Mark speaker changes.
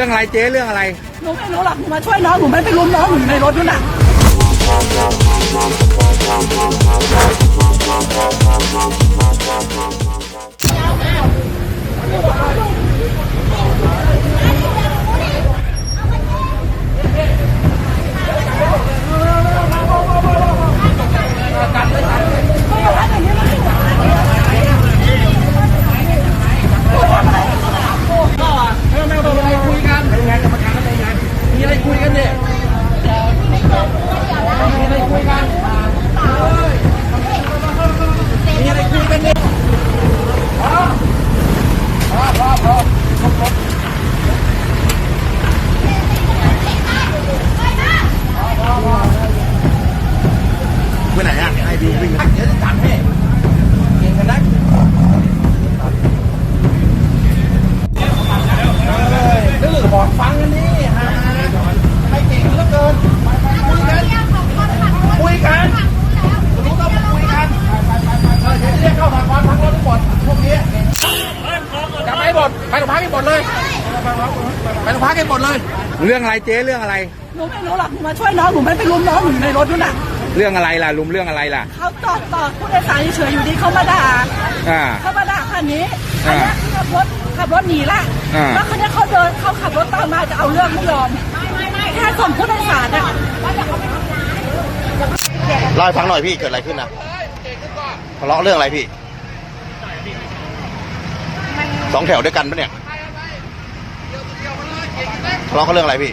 Speaker 1: รื่องอะไรเจ๊เรื่องอะไร
Speaker 2: หนูไม่รู้หรอกหนูมาช่วยน้องหนูไม่ไปรุมน้องหนูอยู่ในรถนู่นน่ะ
Speaker 3: มีอะไรคุยกันเป็นไงกรรมการเป็นไงมีอะไรคุยกันเนี่ยมีอะไรคุยกันมีอะไรคุยกันเนี่ยพอพอพอพอ
Speaker 1: ไปไหนอะไอ้ดีวิ่ง
Speaker 3: เดี๋ยวจะจัดให้เก่งกันนะเรื่องบอกฟังกันนี่ฮะไม่เก่งเหลือเกินคุยกันคุยกันรู้ต้องคุยกันเออเดี๋ยวจะเรียกเข้ามาความทั้งรถทั้งหมดพวกนี้จับไปหม ดไปโรงพักให้หมดเลยไปโรงพักให้หมดเลย
Speaker 1: เรื่องอะไรเจ๊เรื่องอะไร
Speaker 2: หนูไม่รู้หรอกหนูมาช่วยน้องหนูไม่ไปรุมน้องหนูอยู่ในรถนู่นน่ะ
Speaker 1: เรื่องอะไรล่ะลุมเรื่องอะไรล่ะ
Speaker 2: เขาจอดต่อผู้โดยสารเฉยๆอยู่ดีเขามาด่า
Speaker 1: อ่า
Speaker 2: เขามาด่าคันนี้คัน
Speaker 1: อ่า
Speaker 2: นี้ขับรถขับรถหนีละ
Speaker 1: อ่า
Speaker 2: แล้วคันนี้เขาเดินเขาขับรถตามมาจะเอาเรื่องไม่ยอมแค่ส่งผู้โดยสารอะ
Speaker 4: เล่าให้ฟังหน่อยพี่เกิดอะไรขึ้นนะทะเลาะเรื่องอะไรพี่ สองแถวด้วยกันปะเนี่ยทะเลาะเขาเรื่องอะไรพี่